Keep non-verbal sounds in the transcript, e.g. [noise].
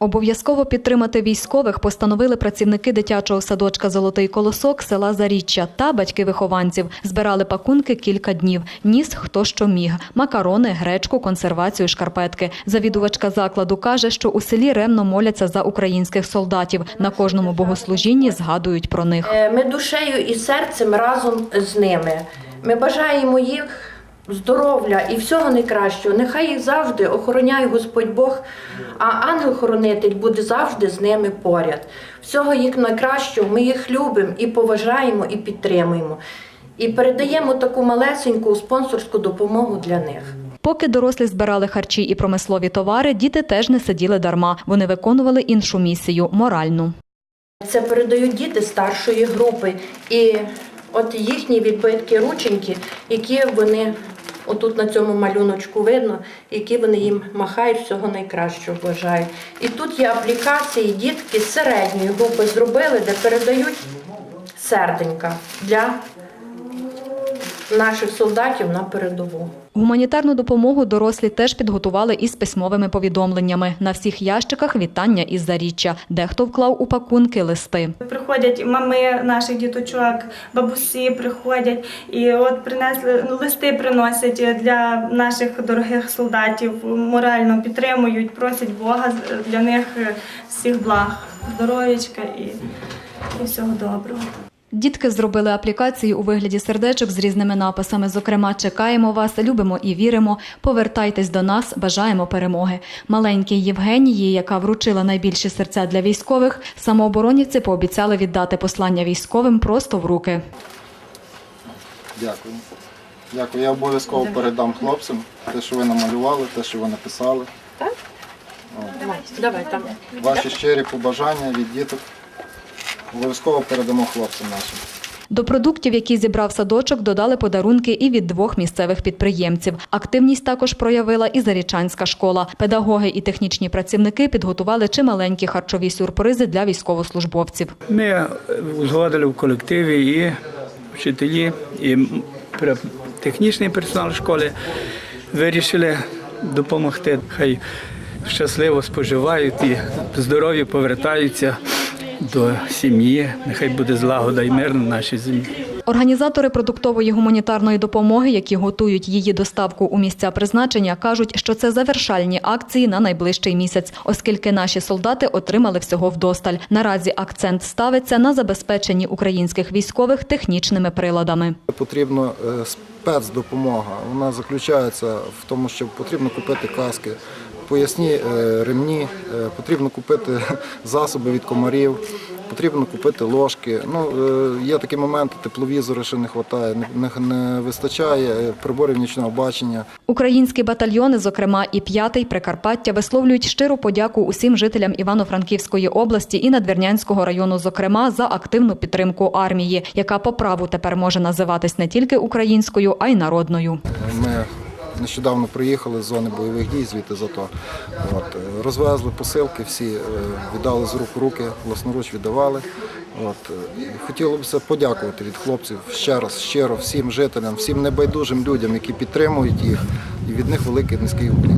Обов'язково підтримати військових постановили працівники дитячого садочка Золотий колосок села Заріччя та батьки вихованців. Збирали пакунки кілька днів. Ніс хто що міг: макарони, гречку, консервацію, шкарпетки. Завідувачка закладу каже, що у селі ревно моляться за українських солдатів. На кожному богослужінні згадують про них. Е, Ми душею і серцем разом з ними. Ми бажаємо їх здоров'я і всього найкращого. Нехай їх завжди охороняє Господь Бог, а ангел-хоронитель буде завжди з ними поряд. Всього їх найкращого, ми їх любимо і поважаємо, і підтримуємо. І передаємо таку малесеньку спонсорську допомогу для них. Поки дорослі збирали харчі і промислові товари, діти теж не сиділи дарма. Вони виконували іншу місію моральну. Це передають діти старшої групи. І от їхні відбитки рученьки, які вони отут на цьому малюночку видно, які вони їм махають всього найкращого бажаю. І тут є аплікації, дітки середньої групи зробили, де передають серденька для наших солдатів на передову. Гуманітарну допомогу дорослі теж підготували із письмовими повідомленнями. На всіх ящиках вітання із заріччя. Дехто вклав у пакунки листи. Приходять мами наших діточок, бабусі приходять і от принесли ну, листи приносять для наших дорогих солдатів, морально підтримують, просять Бога з- для них всіх благ, здоров'ячка і, і всього доброго. Дітки зробили аплікації у вигляді сердечок з різними написами. Зокрема, чекаємо вас, любимо і віримо. Повертайтесь до нас, бажаємо перемоги. Маленькій Євгенії, яка вручила найбільші серця для військових, самооборонівці пообіцяли віддати послання військовим просто в руки. Дякую. Дякую. Я обов'язково передам хлопцям те, що ви намалювали, те, що ви написали. Давай там. Ваші щирі побажання від діток. Обов'язково передамо хлопцям нашим. До продуктів, які зібрав садочок, додали подарунки і від двох місцевих підприємців. Активність також проявила і Зарічанська школа. Педагоги і технічні працівники підготували чималенькі харчові сюрпризи для військовослужбовців. Ми узгодили в колективі і вчителі, і технічний персонал школи вирішили допомогти. Хай щасливо споживають і здорові повертаються до сім'ї. Нехай буде злагода і мир на нашій землі. Організатори продуктової гуманітарної допомоги, які готують її доставку у місця призначення, кажуть, що це завершальні акції на найближчий місяць, оскільки наші солдати отримали всього вдосталь. Наразі акцент ставиться на забезпеченні українських військових технічними приладами. Потрібна е, спецдопомога. Вона заключається в тому, що потрібно купити каски, поясні е, ремні, е, потрібно купити [laughs] засоби від комарів, потрібно купити ложки. Ну, е, є такі моменти, тепловізори ще не вистачає, не, вистачає приборів нічного бачення. Українські батальйони, зокрема і п'ятий Прикарпаття, висловлюють щиру подяку усім жителям Івано-Франківської області і Надвірнянського району, зокрема за активну підтримку армії, яка по праву тепер може називатись не тільки українською, а й народною. Ми нещодавно приїхали з зони бойових дій, звідти зато. От, е, розвезли посилки, всі е, віддали з рук руки, власноруч віддавали. От, е, хотілося подякувати від хлопців ще раз, щиро всім жителям, всім небайдужим людям, які підтримують їх. І від них великий низький уклін.